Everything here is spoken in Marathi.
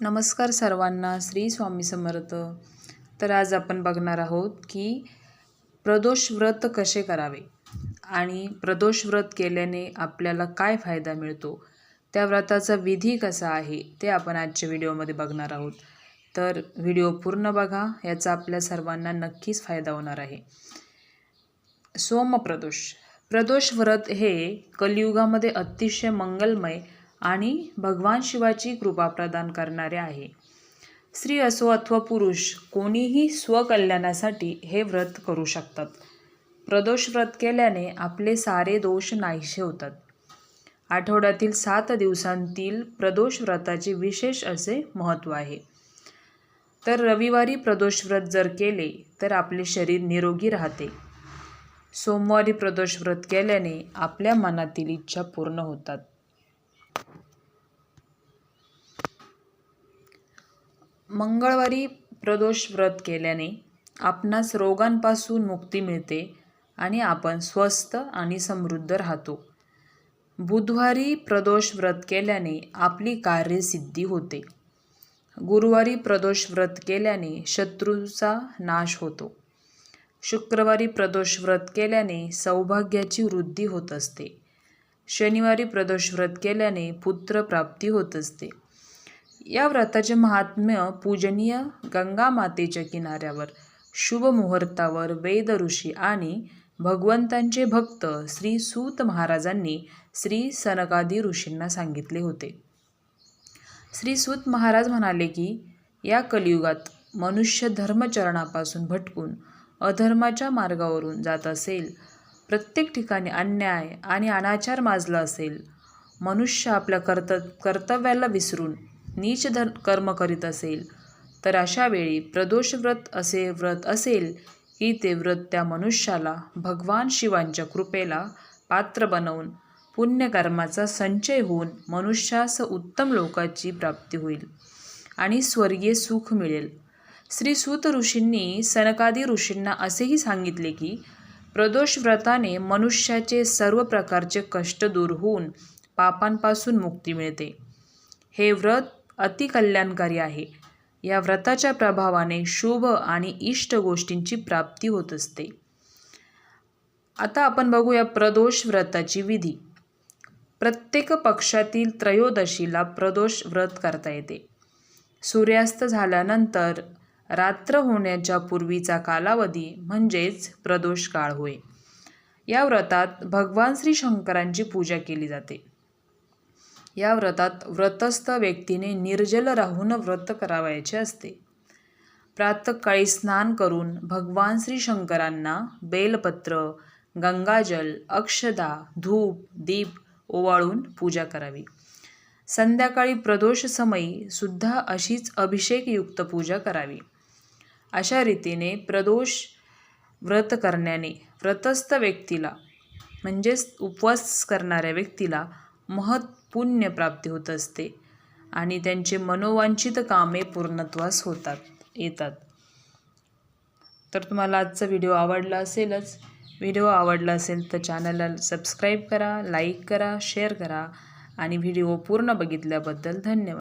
नमस्कार सर्वांना श्री स्वामी समर्थ. तर आज आपण बघणार आहोत की प्रदोष व्रत कसे करावे आणि प्रदोष व्रत केल्याने आपल्याला काय फायदा मिळतो त्या व्रताचा विधी कसा आहे ते आपण आजच्या व्हिडिओमध्ये बघणार आहोत. तर व्हिडिओ पूर्ण बघा याचा आपल्या सर्वांना नक्कीच फायदा होणार आहे. सोमप्रदोष. प्रदोष व्रत हे कलियुगामध्ये अतिशय मंगलमय आणि भगवान शिवाची कृपा प्रदान करणारे आहे. स्त्री असो अथवा पुरुष कोणीही स्वकल्याणासाठी हे व्रत करू शकतात. प्रदोष व्रत केल्याने आपले सारे दोष नाहीसे होतात. आठवड्यातील सात दिवसांतील प्रदोष व्रताचे विशेष असे महत्त्व आहे. तर रविवारी प्रदोष व्रत जर केले तर आपले शरीर निरोगी राहते. सोमवारी प्रदोष व्रत केल्याने आपल्या मनातील इच्छा पूर्ण होतात. मंगळवारी प्रदोष व्रत केल्याने आपणास रोगांपासून मुक्ती मिळते आणि आपण स्वस्थ आणि समृद्ध राहतो. बुधवारी प्रदोष व्रत केल्याने आपली कार्यसिद्धी होते. गुरुवारी प्रदोष व्रत केल्याने शत्रूचा नाश होतो. शुक्रवारी प्रदोष व्रत केल्याने सौभाग्याची वृद्धी होत असते. शनिवारी प्रदोष व्रत केल्याने पुत्रप्राप्ती होत असते. या व्रताचे महात्म्य पूजनीय गंगा मातेच्या किनाऱ्यावर शुभ मुहूर्तावर वेद ऋषी आणि भगवंतांचे भक्त श्री सूत महाराजांनी श्री सनकादी ऋषींना सांगितले होते. श्री सूत महाराज म्हणाले की या कलियुगात मनुष्य धर्मचरणापासून भटकून अधर्माच्या मार्गावरून जात असेल प्रत्येक ठिकाणी अन्याय आणि अनाचार माजला असेल. मनुष्य आपल्या कर्त कर्तव्याला विसरून नीच धर कर्म करीत असेल तर अशा वेळी प्रदोष व्रत असे व्रत असेल की ते व्रत त्या मनुष्याला भगवान शिवांच्या कृपेला पात्र बनवून पुण्यकर्माचा संचय होऊन मनुष्यास उत्तम लोकाची प्राप्ती होईल आणि स्वर्गीय सुख मिळेल. श्री सूत ऋषींनी सनकादी ऋषींना असेही सांगितले की प्रदोष व्रताने मनुष्याचे सर्व प्रकारचे कष्ट दूर होऊन पापांपासून मुक्ती मिळते. हे व्रत अतिकल्याणकारी आहे. या व्रताच्या प्रभावाने शुभ आणि इष्ट गोष्टींची प्राप्ती होत असते. आता आपण बघूया प्रदोष व्रताची विधी. प्रत्येक पक्षातील त्रयोदशीला प्रदोष व्रत करता येते. सूर्यास्त झाल्यानंतर रात्र होण्याच्या पूर्वीचा कालावधी म्हणजेच प्रदोष काळ होय. या व्रतात भगवान श्री शंकरांची पूजा केली जाते. या व्रतात व्रतस्थ व्यक्तीने निर्जल राहून व्रत करावायचे असते. प्रातकाळी स्नान करून भगवान श्री शंकरांना बेलपत्र गंगाजल अक्षदा धूप दीप ओवाळून पूजा करावी. संध्याकाळी प्रदोष समयी सुद्धा अशीच अभिषेकयुक्त पूजा करावी. अशा रीतीने प्रदोष व्रत करण्याने व्रतस्थ व्यक्तीला म्हणजेच उपवास करणाऱ्या व्यक्तीला महत् पुण्य प्राप्ती होत असते आणि त्यांचे मनोवांछित कामे पूर्णत्वास होतात येतात. तर तुम्हाला आजचा व्हिडिओ आवडला असेलच. व्हिडिओ आवडला असेल तर चॅनलला सबस्क्राईब करा लाईक करा शेअर करा आणि व्हिडिओ पूर्ण बघितल्याबद्दल धन्यवाद.